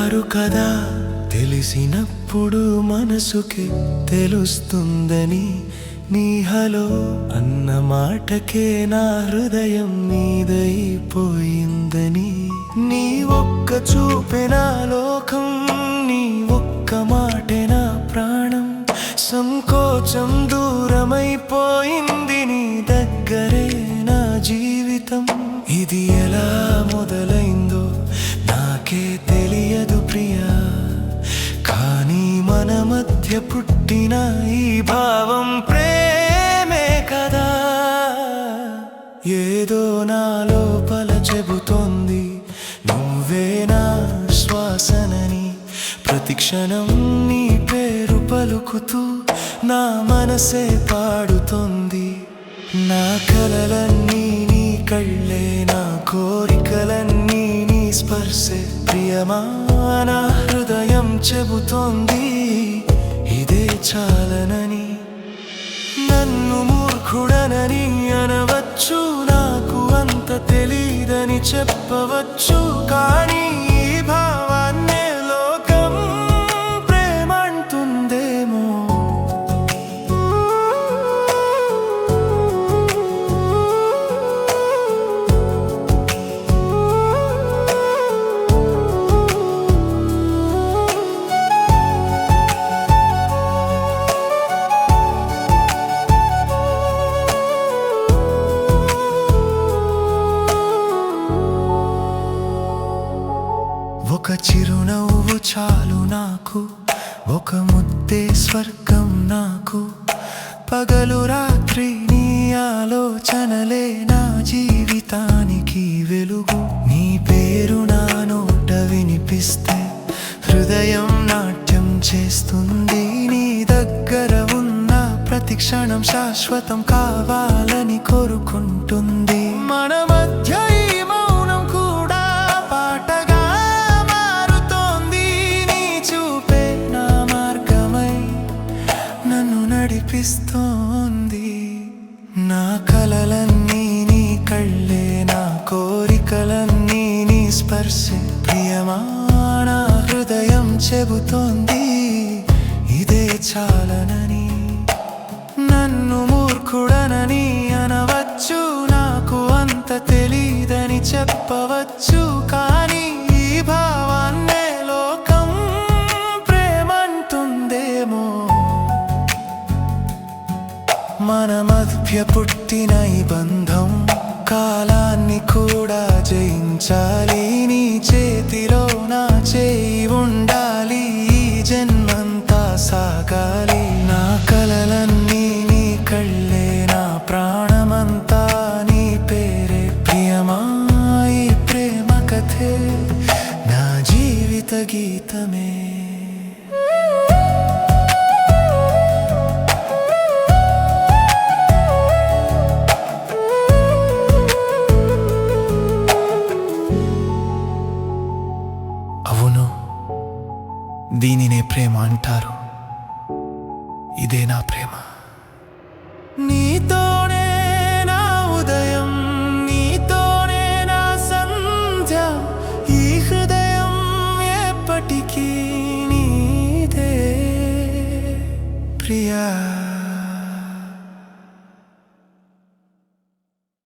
అంటారు కదా. తెలిసినప్పుడు మనసుకి తెలుస్తుందని నీ హలో అన్న మాటకే నా హృదయం మీదైపోయిందని నీ ఒక్క చూపిన లోకం మధ్య పుట్టిన ఈ భావం ప్రేమే కదా. ఏదో నా లోపల చెబుతోంది. నువ్వే నా శ్వాసనని. ప్రతిక్షణం నీ పేరు పలుకుతూ నా మనసే పాడుతోంది. నా కలలన్నీ నీ కళ్ళే నా కోరికలన్నీ నీ స్పర్శే. ప్రియమా నా హృదయం చెబుతోంది. చాలనని. నన్ను మూర్ఖుడనని అనవచ్చు నాకు అంత తెలీదని చెప్పవచ్చు కానీ ఒక చిరునవ్వు చాలు నాకు. ఒక ముద్దే స్వర్గం నాకు. పగలు రాత్రి నీ ఆలోచనలే నా జీవితానికి వెలుగు. నీ పేరు నా నోట వినిపిస్తే హృదయం నాట్యం చేస్తుంది. నీ దగ్గర ఉన్న ప్రతి క్షణం శాశ్వతం కావాలని కోరుకుంటుంది. మన మధ్య నడిపిస్తోంది నా కలలన్నీ నీ కళ్ళే నా కోరికలన్నీ నీ స్పర్శ. ప్రియమా నా హృదయం చెబుతోంది ఇదే చాలనని. నన్ను మూర్ఖుడనని అనవచ్చు నాకు అంత తెలీదని చెప్పవచ్చు కానీ ఈ భావాన్నే మన మధ్య పుట్టిన ఈ బంధం కాలాన్ని కూడా జయించాలి. నీ చేతిలో నా చేయి ఉండాలి. ఈ జన్మంతా సాగాలి. నా కలలన్నీ నీ కళ్ళే నా ప్రాణమంతా నీ పేరే ప్రియమా ఈ ప్రేమ కథే. నా జీవిత గీతమే. దీనినే ప్రేమ అంటారు. ఇదే నా ప్రేమ. నీతోనే నా ఉదయం నీతోనే నా సంధ్య ఈ హృదయం ఎప్పటికీ నీదే. ప్రియా